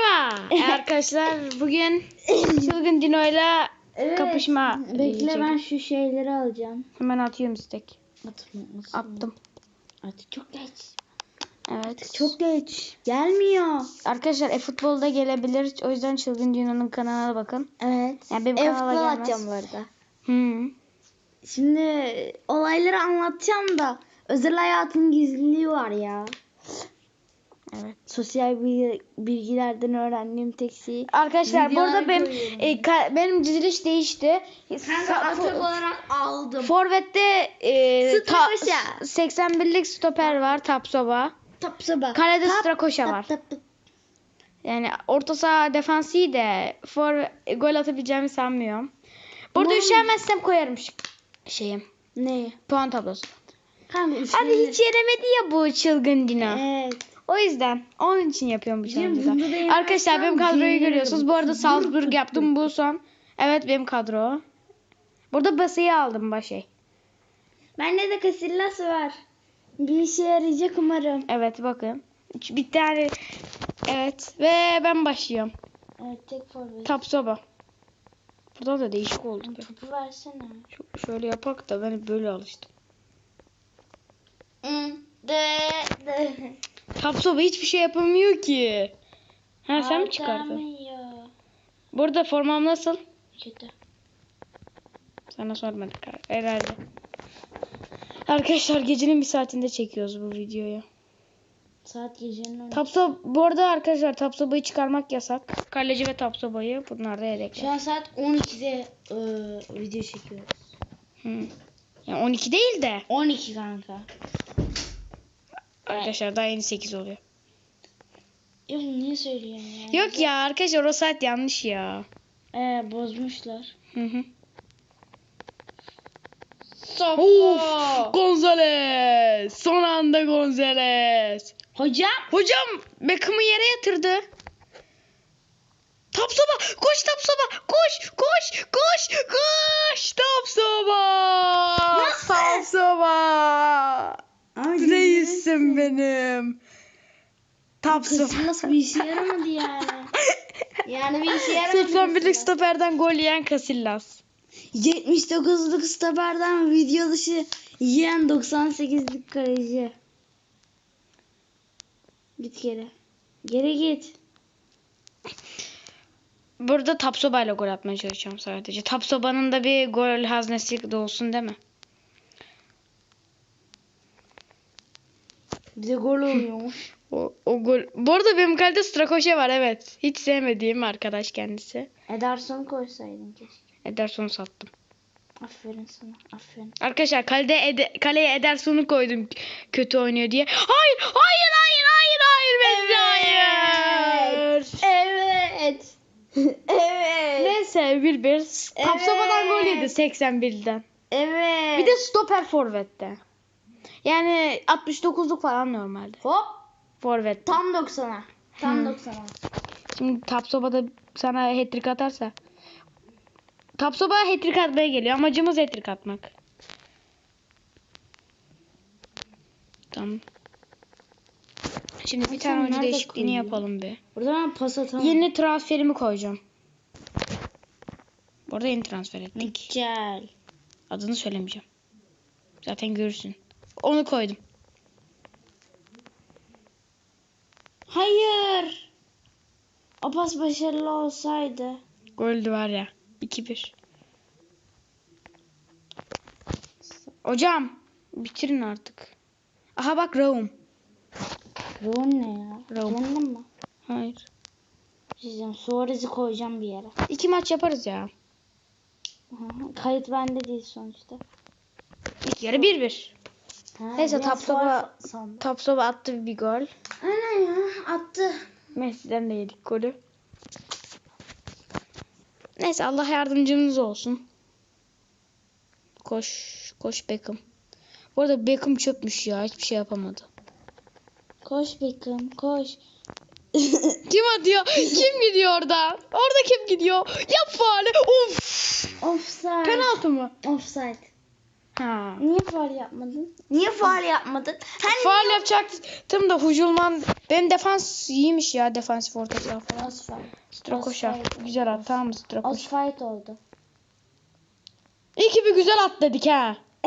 Merhaba arkadaşlar. Bugün çılgın Dino'yla kapışma Bekle ben şu şeyleri alacağım. hemen atıyorum istek. Atma. Attım. Artık çok geç. Evet. Çok geç. Gelmiyor. Arkadaşlar e-futbolda gelebilir. O yüzden çılgın Dino'nun kanalına bakın. Evet. Yani benim Ev kanala futbol gelmez. atacağım bu arada. Hmm. Şimdi olayları anlatacağım da özel hayatın gizliliği var ya. Evet. Sosyal bilgi- bilgilerden öğrendiğim tek şey. Arkadaşlar Videolar burada benim e, ka- benim diziliş değişti. atak olarak aldım. Forvet'te e, ta- Strakoşa. 81'lik stoper var Tapsoba. Tapsoba. Kalede Tap, Strakoşa tap, var. tap, tap. Yani orta saha defansı de for gol atabileceğimi sanmıyorum. Burada Umarım- üşenmezsem koyarım şeyim. Ne? Puan tablosu. Kanka Abi üşenir. hiç yenemedi ya bu çılgın Dino. Evet. O yüzden onun için yapıyorum bu challenge'ı Arkadaşlar benim kadroyu görüyorsunuz. Bu arada Salzburg yaptım bu son. Evet benim kadro. Burada basıyı aldım başey. Bende de Casillas var. Bir işe yarayacak umarım. Evet bakın. Bir tane Evet ve ben başlıyorum. Evet tek forvet. Tapsoba. Burada da değişik oldu. Topu versene. Şöyle yapak da ben böyle alıştım. De de. Tapsoba hiçbir şey yapamıyor ki. Ha sen mi çıkardın? Burada formam nasıl? Kötü. Sana sormadık herhalde. Arkadaşlar gecenin bir saatinde çekiyoruz bu videoyu. Saat gecenin on. Tapso bu arada arkadaşlar Tapsoba'yı çıkarmak yasak. Kaleci ve Tapsoba'yı bunlar da Şu yedekler. an saat 12'de ıı, video çekiyoruz. Hı. Yani 12 değil de 12 kanka. Arkadaşlar daha yeni 8 oluyor. Ya bunu niye söylüyorsun ya? Yok ya arkadaşlar o saat yanlış ya. Ee, bozmuşlar. Hı hı. Sofu. Of! Gonzales! Son anda Gonzales! Hocam. Hocam Beckham'ı yere yatırdı. Tapsoba! Koş Tapsoba! Koş! Reisim benim. Tapsoba. Casillas bir işe yaramadı yani. Yani bir işe yaramadı. 81'lik Casillas. stoperden gol yiyen Casillas. 79'luk stoperden video dışı yiyen 98'lik kaleci. Git geri. Geri git. Burada Tapsoba ile gol atmaya çalışıyorum sadece. Tapsoba'nın da bir gol haznesi de olsun değil mi? Bize gol oluyormuş. O, o gol. Bu arada benim kalede Strakoşe var evet. Hiç sevmediğim arkadaş kendisi. Ederson koysaydın keşke. Ederson'u sattım. Aferin sana. Aferin. Arkadaşlar kalede Ede- kaleye Ederson'u koydum kötü oynuyor diye. Hayır, hayır, hayır, hayır, hayır, Messi, hayır. Evet. evet. Neyse 1-1. Tapsoba'dan gol yedi 81'den. Evet. Bir de stoper forvette. Yani 69'luk falan normalde. hop Forvet. tam 90'a. Tam Hmm. 90'a. Şimdi Tapsoba da sana hat-trick atarsa. Tapsoba hat-trick atmaya geliyor. Amacımız hat-trick atmak. Tamam. Şimdi bir tane oyuncu değişikliğini koyuyor? yapalım bir. Burada ben pas atamam. Yeni transferimi koyacağım. Bu arada yeni transfer ettik. Güzel. Adını söylemeyeceğim. Zaten görürsün. Onu koydum. Hayır. Pas başarılı olsaydı. Goldü var ya. 2-1. Hocam bitirin artık. Aha bak Raum. Ruhun ne ya? Ruhun. Ruhun mu? Hayır. Diyeceğim. Suarez'i koyacağım bir yere. İki maç yaparız ya. Kayıt bende değil sonuçta. İlk yarı 1-1. Ha, Neyse, Tapsoba-. Tapsoba attı bir gol. Aynen ya attı. Messi'den de yedik golü. Neyse Allah yardımcımız olsun. Koş. Koş Beckham. Bu arada Beckham çökmüş ya. Hiçbir şey yapamadı. Koş Beckham koş. Kim atıyor? kim gidiyor orada? Orada kim gidiyor? Yap faali. Of. Offside. Penaltı mı? Offside. Ha. Niye faal yapmadın? Niye faal yapmadın? Hani Faal yapacaktım da Huculman benim defans iyiymiş ya defansif orta saha falan. Offside. Güzel at tamam mı Strakoşa? Osfalt oldu. İyi ki bir güzel at dedik ha.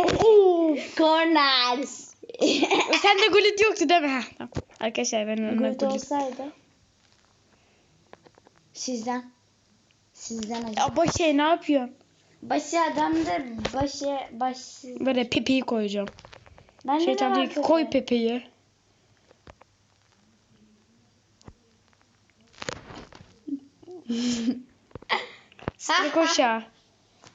Corners. Sende gullit yoktu değil mi? Ha, tamam. Arkadaşlar ben Gol gullit. olsaydı. Sizden. Sizden acaba. Ya boş şey ne yapıyorsun? Başı adamdır. Başı başsız. Böyle Pepe'yi koyacağım. Ben Şeytan diyor ki koy Pepe'yi. Strakoşa.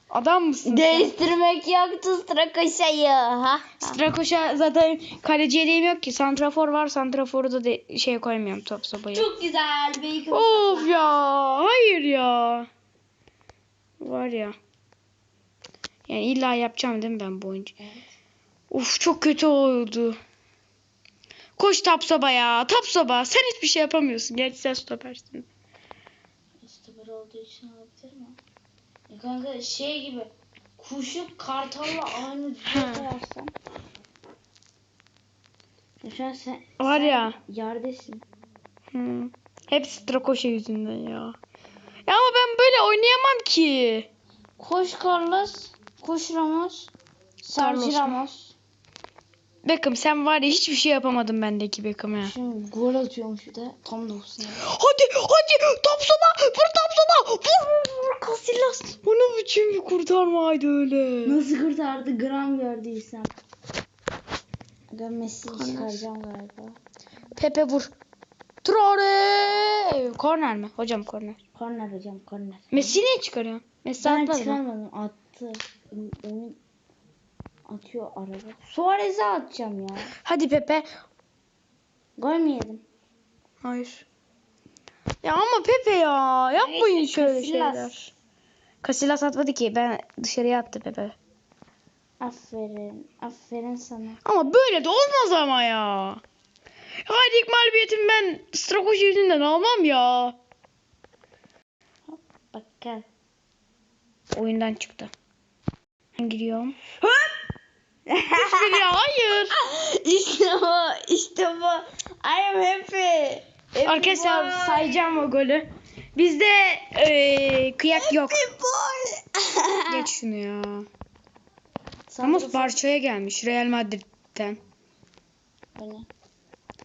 Adam mısın sen? Değiştirmek yoktu Strakoşa'yı. Ha? Strakoşa zaten kaleci yediğim yok ki. Santrafor var. Santraforu da de şey koymuyorum top sopayı. Çok güzel. Bacon. Of ya. Hayır ya. Var ya. Yani illa yapacağım değil mi ben bu oyuncu? Uf çok kötü oldu. Koş Tapsoba ya. Tapsoba. Sen hiçbir şey yapamıyorsun. Gerçi sen stopersin. Stoper olduğu için olabilir mi? Ya kanka şey gibi kuşu kartalla aynı düzeye koyarsan. Ya Şu an sen, Var sen ya. yerdesin. Hı. Hep Strakoşa yüzünden ya. Ya ama ben böyle oynayamam ki. Koş Carlos. Koş Ramos. Sergio Carlos? Ramos. Beckham sen var ya hiçbir şey yapamadın bendeki Beckham ya. Şimdi gol atıyormuş bir de. Tam 90. Hadi hadi Tapsoba vur Tapsoba vur vur vur Casillas. Bu ne biçim bir kurtarmaydı öyle. Nasıl kurtardı gram gördüysem. Ben Messi'yi çıkaracağım galiba. Pepe vur. Traore. Korner mi? Hocam korner. Korner hocam korner. Messi niye çıkarıyor? Messi Ben atmadı mı? çıkarmadım attı. Oyun atıyor araba. Suarez'e atacağım ya. Hadi Pepe. Gol mü yedim? Hayır. Ya ama Pepe ya. Yapmayın Neyse, şöyle Casillas. şeyler. Casillas atmadı ki. Ben dışarıya attı Pepe. Aferin. Aferin sana. Ama böyle de olmaz ama ya. Hadi ilk mağlubiyetimi ben Strakoşi yüzünden almam ya. Bak gel. Oyundan çıktı. Giriyorum. Hiçbiri ya hayır. işte bu. işte bu. I am happy. happy Arkadaşlar boy. sayacağım o golü. Bizde eee, kıyak yok. Happy boy. Geç şunu ya. Ramos Barça'ya gelmiş Real Madrid'den. Ne?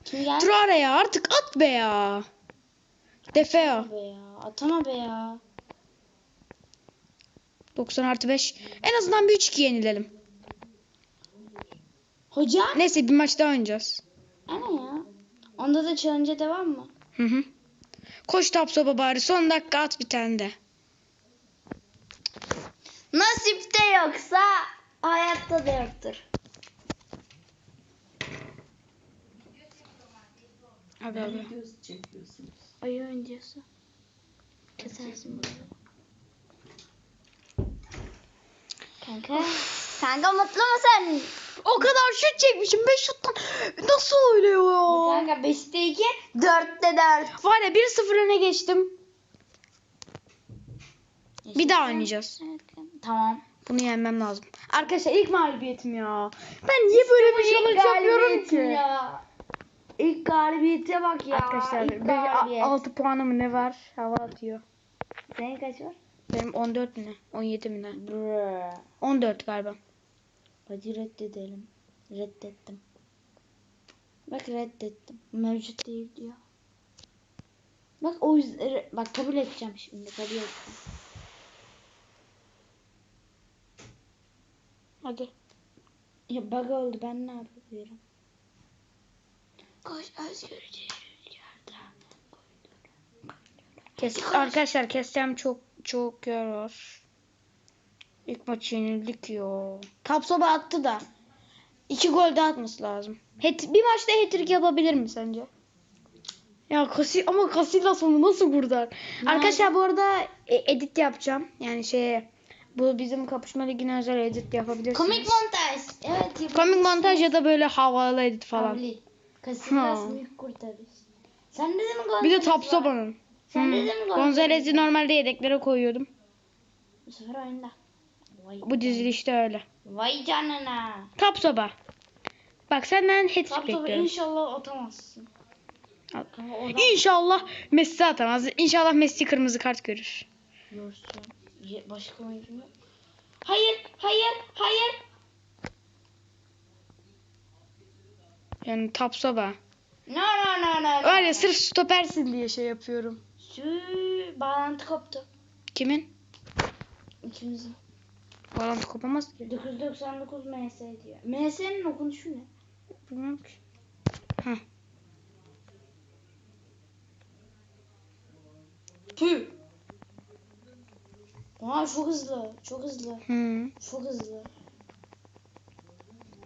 Kim geldi? Traore ya artık at be ya. Defeo. be ya. Atama be ya. 90 artı 5. En azından bir 3-2 yenilelim. Hocam? Neyse bir maç daha oynayacağız. Ana ya. Onda da challenge devam mı? Hı hı. Koş top sopa bari son dakika at bir tane de. Nasipte yoksa hayatta da yoktur. Abi abi. Ayı öncesi. Kesersin bunu. Kanka. Kanka mutlu musun? O kadar şut çekmişim 5 şuttan. Nasıl öyle ya? Kanka 5'te 2, 4'te 4. Var ya 1-0 öne geçtim. Bir daha oynayacağız. Tamam. Bunu yenmem lazım. Arkadaşlar ilk mağlubiyetim ya. Ben niye böyle bir challenge yapıyorum ki? Ya. İlk galibiyete bak ya. Arkadaşlar İlk galibiyet. 6 puanı mı ne var? Hava atıyor. Senin kaç var? Benim 14 mi ne? 17 mi ne? Brr. 14 galiba. Hadi reddedelim. Reddettim. Bak reddettim. Mevcut değil diyor. Bak o yüzden bak kabul edeceğim şimdi kabul edeceğim. Hadi. Ya bug oldu ben ne yapabilirim? Koş özgürce rüzgarda. Kes, arkadaşlar keseceğim çok çok yer var. İlk maçı yenildik ya. Tapsoba attı da. İki gol de atması lazım. Het, bir maçta hat-trick yapabilir mi sence? Ya Kasi ama Casillas onu nasıl kurtar? Arkadaşlar bu arada e, edit yapacağım. Yani şey bu bizim kapışma ligine özel edit yapabilirsiniz. Komik montaj. Evet. yapalım. Komik montaj ya da böyle havalı edit falan. Kabul. Casillas büyük kurtarır. Sen dedin mi Gonzales Bir de? Tapsoba'nın. Sen Hmm. Gonzalez'i normalde yedeklere koyuyordum. Bu sefer oyunda. Vay, Bu dizilişte öyle. Vay canına. Top soba. Bak senden hat-trick Tabii tabii bekliyorum. inşallah atamazsın. Al. İnşallah Messi atamaz. İnşallah Messi kırmızı kart görür. görsün. Başka oyuncu mu? Hayır, hayır, hayır. Yani top soba. No no no no. ya sırf stopersin diye şey yapıyorum. Bağlantı koptu. Kimin? İkimizin. Bağlantı kopamaz ki. 999 MS diyor. MS'nin okunuşu ne? Bilmiyorum ki. Heh. Tüh. Aa çok hızlı. Çok hızlı. Hı. Çok hızlı.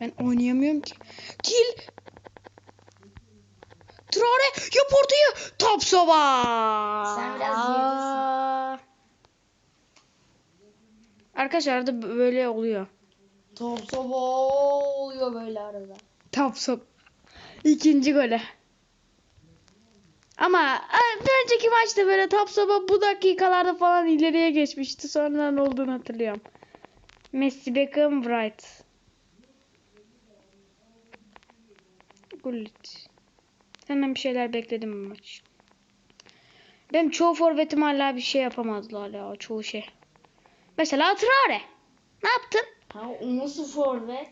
Ben oynayamıyorum ki. Kill. Traore yap ortaya. Top soba. Sen biraz geridesin. Arkadaşlar arada böyle oluyor. Top soba oluyor böyle arada. Top soba. İkinci gole. Ama e, bir önceki maçta böyle top soba bu dakikalarda falan ileriye geçmişti. Sonra ne olduğunu hatırlıyorum. Messi, Beckham, Wright. Gullit. Senden bir şeyler bekledim bu maç. Benim çoğu forvetim hala bir şey yapamazlar ya. Çoğu şey. Mesela Traore. Ne yaptın? Ha o nasıl forvet?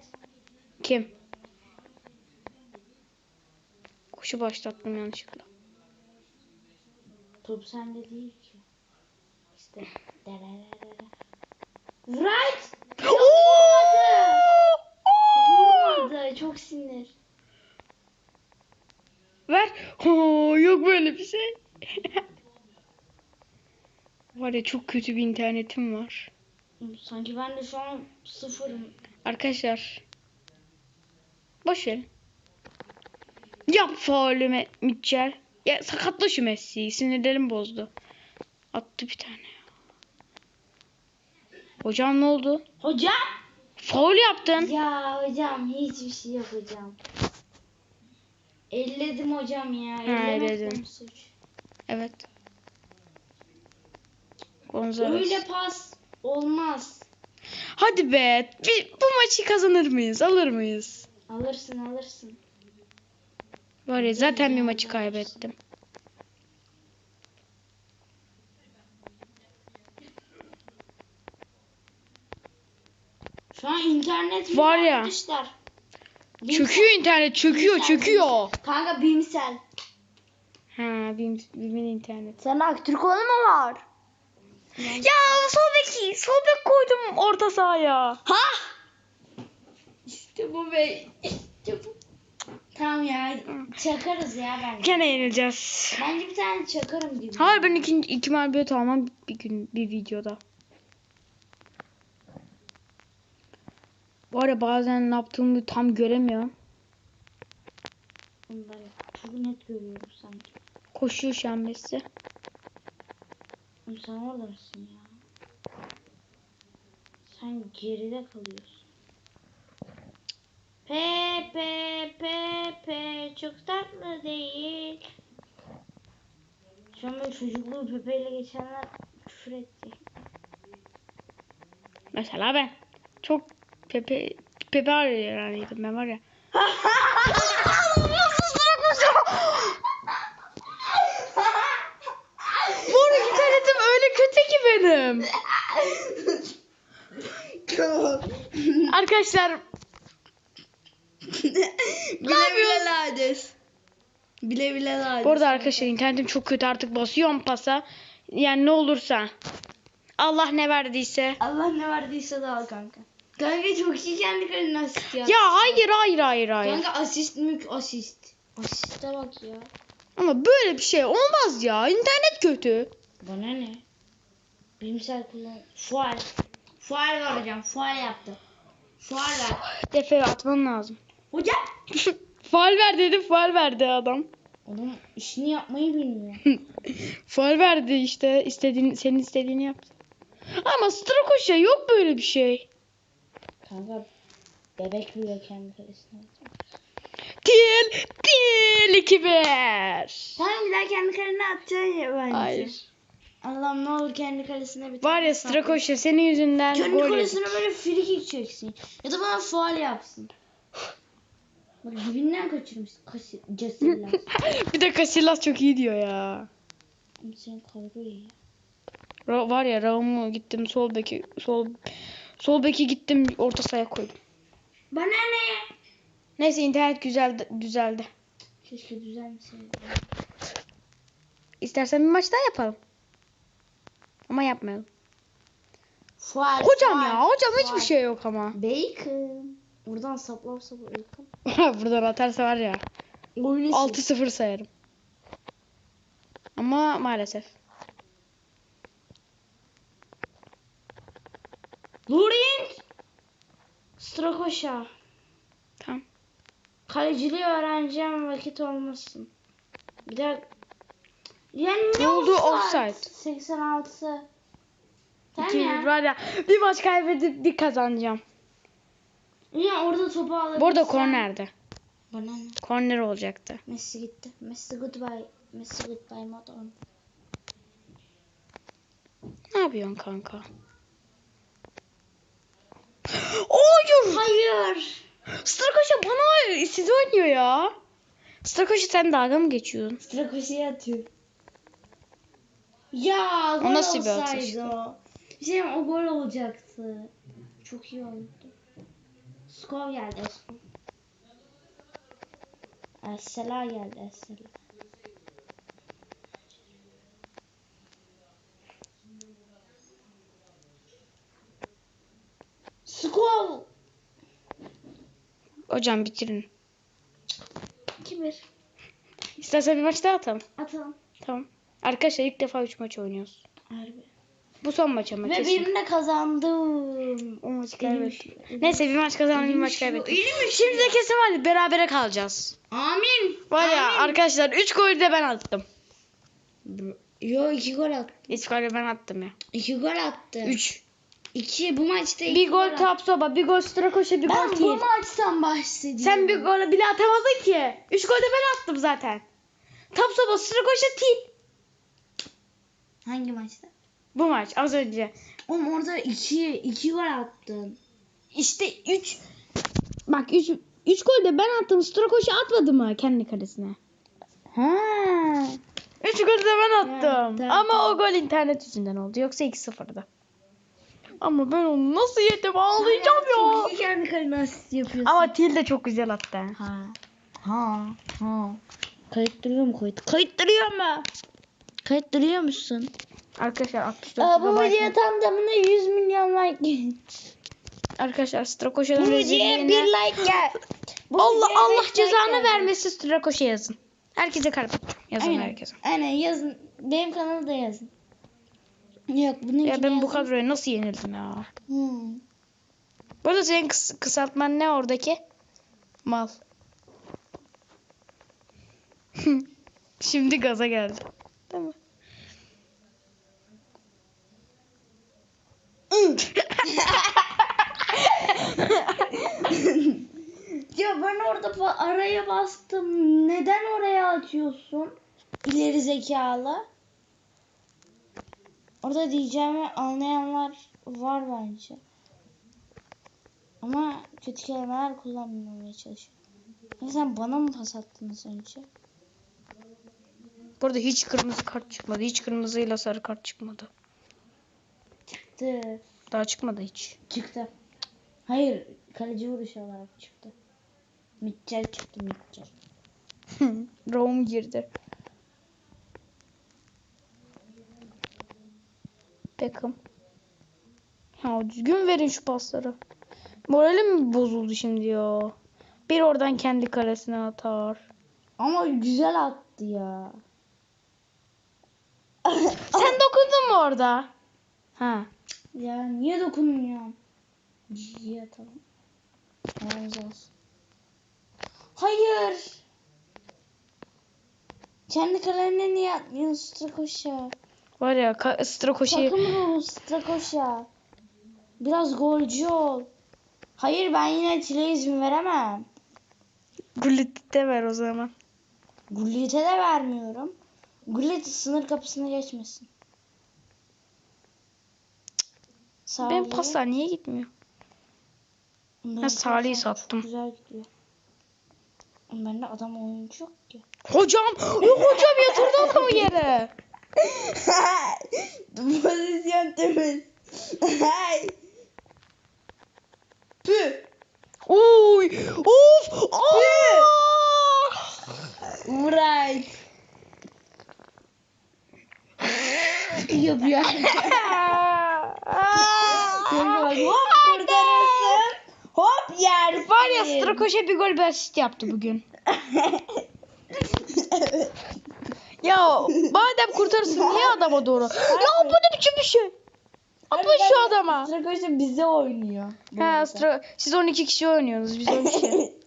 Kim? Kuşu başlattım yanlışlıkla. Top sende değil ki. İşte. Dererere. Right. Vurmadı. Çok sinir. Ver. Oo, yok böyle bir şey. Var ya çok kötü bir internetim var. Sanki ben de şu an sıfırım. Arkadaşlar. Boş verin. Yap faulü Mitchell. Ya sakatla şu Messi'yi. Sinirlerim bozdu. Attı bir tane. Hocam ne oldu? Hocam. Faul yaptın. Ya hocam hiçbir şey yok hocam. Elledim hocam ya. Elledin. benim suç. Evet. Gonzalez. Öyle pas olmaz. Hadi be. Bir, bu maçı kazanır mıyız? Alır mıyız? Alırsın alırsın. Var ya zaten bir maçı kaybettim. Şu an internet Var ya. Arkadaşlar. Çöküyor internet. Çöküyor. Bimsel, Çöküyor. bimsel. Kanka bimsel. Ha benim, benim internet. Sen Aktürk olanı mı var? Ya sol beki. Sol bek koydum orta sahaya. Ha? İşte bu be. İşte bu. Tamam ya. Çakarız ya bence. Gene yenileceğiz. Bence bir tane çakarım gibi. Hayır ben ikinci, iki mağlubiyet almam bir gün bir videoda. Var ya bazen ne yaptığımı tam göremiyorum. Ben çok net görüyorum sanki. Koşuyor şu an Messi. Sen orada mısın ya? Sen geride kalıyorsun. Pepe Pepe çok tatlı değil. Şu an böyle çocukluğu Pepe ile geçenler küfür etti. Mesela ben. Çok Pepe Pepe hayranıydım ben var ya. Bu arada internetim öyle kötü ki benim. Arkadaşlar bile bile lades. Bile bile lades. bu arada arkadaşlar internetim çok kötü artık basıyorum pasa. Yani ne olursa. Allah ne verdiyse. Allah ne verdiyse de al kanka. Kanka çok iyi kendi kalene asist ya. Ya hayır hayır hayır hayır. Kanka asist mük asist. Asiste bak ya. Ama böyle bir şey olmaz ya. İnternet kötü. Bana ne? Bilimsel kullan. Fual. Fual var hocam. Fual yaptı. Fual ver. Defeye atman lazım. Hocam. faal ver dedim faal verdi adam. Adam işini yapmayı bilmiyor. faal verdi işte. istediğin, senin istediğini yaptı. Ama Strakoş'a yok böyle bir şey. Kanka bebek bile kendi kalesine. Değil. Değil 2-1. Sen bir daha kendi kalene atacaksın ya bence. Hayır. Allah'ım ne olur kendi kalesine bir Var ya. Strakoşa senin yüzünden Kendi gol yedik. kalesine böyle free kick çeksin. Ya da bana faal yapsın. Bak dibinden kaçırmış. Kasi, Casillas. bir de Casillas çok iyi diyor ya. Sen kavga iyi. Ra- var ya Raum'u gittim sol beki sol sol beki gittim orta sahaya koydum. Bana ne? Neyse internet güzeldi düzeldi. Keşke düzelmeseydi. İstersen bir maç daha yapalım. Ama yapmayalım. Faal. Hocam faal, ya hocam hiçbir faal. şey yok ama. Bacon. Buradan saplarsa bacon. Buradan atarsa var ya Oynasın. 6-0 sayarım. Ama maalesef. Luring. Strakoşa. Tamam. Kaleciliği öğreneceğim vakit olmasın. Bir de yani Ne oldu? Offside. 86. Tamam İki var ya bir maç kaybedip bir kazanacağım. Ya orada topu alabilirsen. Bu arada kornerde. Bana ne? Korner olacaktı. Messi gitti. Messi goodbye. Messi goodbye madam. Ne yapıyorsun kanka? Hayır. Hayır. Strakoşa bana siz oynuyor ya. Strakoşa sen dalga mı geçiyorsun? Strakoşa'ya atıyor. Ya gol O nasıl bir olsaydı o. Bir şey diyeyim, o gol olacaktı. Çok iyi oldu. Skor geldi Skor. Esselah geldi Esselah. Skor. Hocam bitirin. 2-1. İstersen bir maç daha atalım. Atalım. Tamam. Arkadaşlar ilk defa 3 maç oynuyoruz. Harbi. Bu son maç ama Ve kesin. birine kazandım. O kaybettik. üşüyor. Neyse bir maç kazanalım bir maç üşüyor. Şimdi de kesin var ya, berabere kalacağız. Amin. Var ya Amin. arkadaşlar 3 golü de ben attım. Yo iki gol attı. 3 golü ben attım ya. İki gol attı. 3. İki bu maçta iki Bir gol attı. Tapsoba, bir gol Strakoşa, bir Ben gol bu Thiel. maçtan bahsediyorum. Sen bir gol bile atamadın ki. 3 golü de ben attım zaten. Tapsoba, Strakoşa, Thiel. Hangi maçta? Bu maç az önce. Oğlum orada iki, iki gol attın. İşte 3 Bak 3 3 gol de ben attım. Strakoşa atmadı mı kendi kalesine? Ha. 3 golü de ben attım. tamam, Ama tamam. o gol internet yüzünden oldu. Yoksa 2-0'da. Ama ben onu nasıl yedim ağlayacağım ya. Çok iyi kendi kalene asist yapıyorsun. Ama Til de çok güzel attı. Ha. Ha. Ha. Kayıt duruyor mu kayıt? Kayıt duruyor mu? Kayıt duruyor musun? Arkadaşlar 64 Aa, bu GB. video tam tamına 100 milyon like. Arkadaşlar bu Strakoşa'nın videoya bir like gel. Bu Allah videoya Allah like cezanı geldi. vermesin Strakoş'a yazın. Herkese kalp yazın Aynen. herkese. Aynen yazın. Benim kanalı da yazın. Yok bunun Ya ben bu kadroya nasıl yenildim ya? Hmm. Bu arada senin kıs- kısaltman ne oradaki? Mal. Şimdi gaza geldi. Değil mi? Ya ben orada araya bastım. Neden oraya atıyorsun? İleri zekalı. Orada diyeceğimi anlayanlar var bence. Ama kötü kelimeler kullanmamaya çalışıyorum. Sen bana mı pas attın önce? Burada hiç kırmızı kart çıkmadı. Hiç kırmızıyla sarı kart çıkmadı. Çıktı. Daha çıkmadı hiç. Çıktı. Hayır. Kaleci vuruşu olarak çıktı. Mitchell çıktı Mitchell. Rome girdi. Beckham. Ya düzgün verin şu pasları. Moralim mi bozuldu şimdi ya? Bir oradan kendi kalesine atar. Ama güzel attı ya. Sen dokundun mu orada? Ha. Ya niye dokunmuyorsun? Cici atalım. Olsun. Hayır. Kendi kalemine niye atmıyorsun Strakoşa? Var ya Strakoş'u Takım ruhu Strakoşa. Biraz golcü ol. Hayır ben yine Çile izin veremem. Gullit'te ver o zaman. Gullit'e de vermiyorum. Gullit sınır kapısına geçmesin. Benim paslar niye gitmiyor? Ben Salih'i sattım. Güzel gidiyor. Bende adam oyuncu yok ki. Hocam, yok hocam yatırdı adamı yere. Pozisyon temiz. Pü. Oy, of, aa! Right. Yapıyor. Hop kurtarırsın. Hop yersin. Var ya Strakoşe bir gol bir asist yaptı bugün. Ya madem kurtarırsın niye adama doğru? Ya bu ne biçim bir şey? Yapma şu adama. Strakoşa bize oynuyor. Ha. Stra siz 12 kişi oynuyorsunuz biz 10 kişi.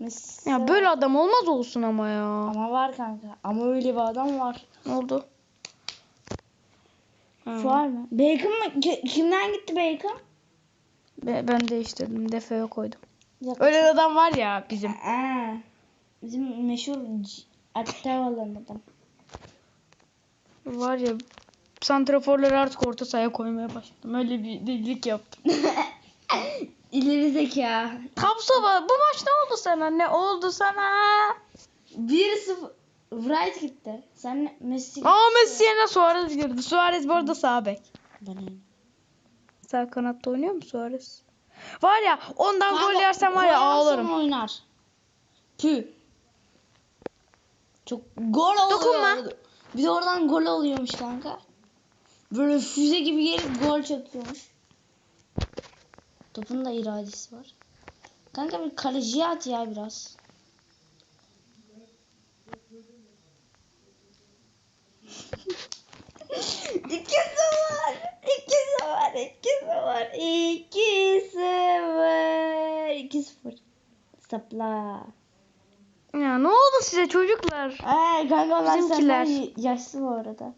Mesela- ya böyle adam olmaz olsun ama ya. Ama var kanka. Ama öyle bir adam var. Ne oldu? Ha. Var mı? Bacon mı? Ki- Kimden gitti Bacon? Be- ben değiştirdim. Defeye koydum. Ya- Öyle bir adam var ya bizim. Aa, bizim meşhur aktar olan adam. Var ya santraforları artık orta sahaya koymaya başladım. Öyle bir delilik yaptım. İleri zeka. Tapsova bu maç ne oldu sana? Ne oldu sana? 1-0. Wright gitti. Sen Messi Aa Messi yerine Suarez girdi. Suarez bu arada sağ bek. Bana? Sağ kanatta oynuyor mu Suarez? Var ya ondan gol Kanka, yersem var ya gol ağlarım. oynar. Tüh. Çok gol oluyor. Dokunma. Bir de oradan gol oluyormuş kanka. Böyle füze gibi gelip gol çekiyormuş. Topun da iradesi var. Kanka bir kaleciye at ya biraz. İki sıfır. İki sıfır. İki sıfır. İki sıfır. İki sıfır. Sapla. Ya ne oldu size çocuklar? Ay kanka onlar Bizimkiler. yaşlı bu arada.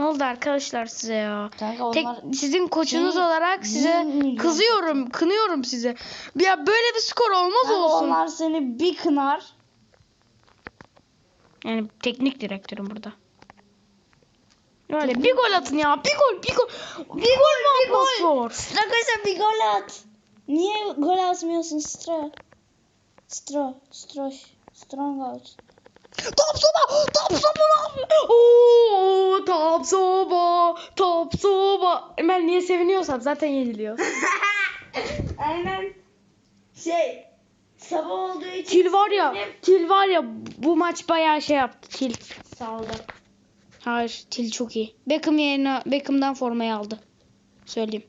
Ne oldu arkadaşlar size ya? Kanka Tek, onlar sizin koçunuz Şey, olarak size kızıyorum, kınıyorum size. Ya böyle bir skor olmaz Kanka olsun. onlar seni bir kınar. Yani teknik direktörüm burada. Öyle bir gol atın ya. Bir gol, bir gol. Bir gol mü atmak zor? Arkadaşlar bir gol at. Niye gol atmıyorsun Stro? Stro, Stroş, Stronghold. Top soba, top soba ne yapıyor? Oo, top soba, top soba. Ben niye seviniyorsam zaten yeniliyor. Aynen. Şey, sabah olduğu için Til var ya, Til var ya bu maç bayağı şey yaptı Til. saldı. Hayır, Til çok iyi. Beckham yerine Beckham'dan formayı aldı. Söyleyeyim.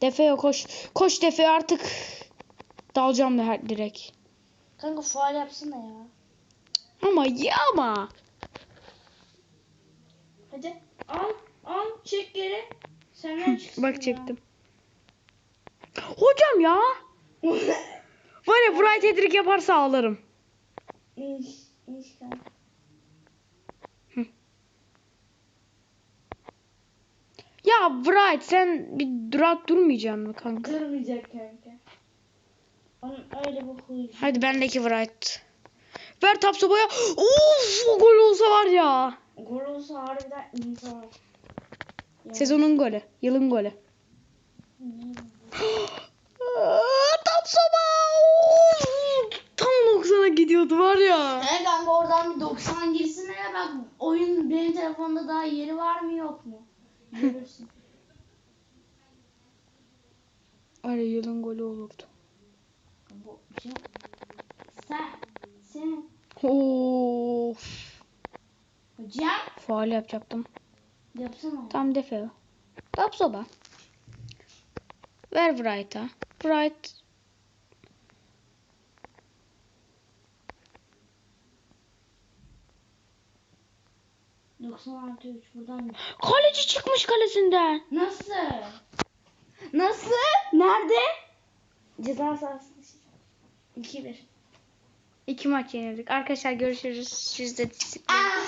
Defeo koş. Koş Defeo artık. Dalacağım her direkt. Kanka faal yapsana ya. Ama ya ama. Hadi al, al, çek geri. Senden çıksın Bak çektim. Hocam ya. Var ya Bright Hedrick yaparsa ağlarım. İş, iş kanka. Ya Bright sen bir durak durmayacaksın mı kanka? Durmayacak kanka. Onun öyle bir huyu. Hadi bendeki Bright. Ver top sobaya. Of o gol olsa var ya. Gol olsa harbiden intihar. Ya. Sezonun golü. Yılın golü. Aa, Top soba. Of, Tam 90'a gidiyordu var ya. He kanka oradan bir 90 girsin ya bak oyun benim telefonda daha yeri var mı yok mu? Görürsün. Ya yılın golü olurdu. Bu şey- Sen senin Of. hocam Faal yapacaktım. yapsana. Tam defeo. Top soba. Ver Bright'a. Bright. ya. 90 artı 3 buradan. Kaleci çıkmış kalesinden. Nasıl? Nasıl? Nerede? Ceza sahası. 2-1. İki maç yenildik. Arkadaşlar görüşürüz. Siz de Ah,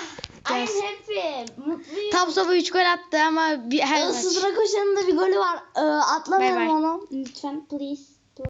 I'm Yes. happy. Mutluyum. Tam soba 3 gol attı ama bir her maç. Sıdıra koşanın da bir golü var. Ee, atlamayalım Bay bay. onu. Lütfen please.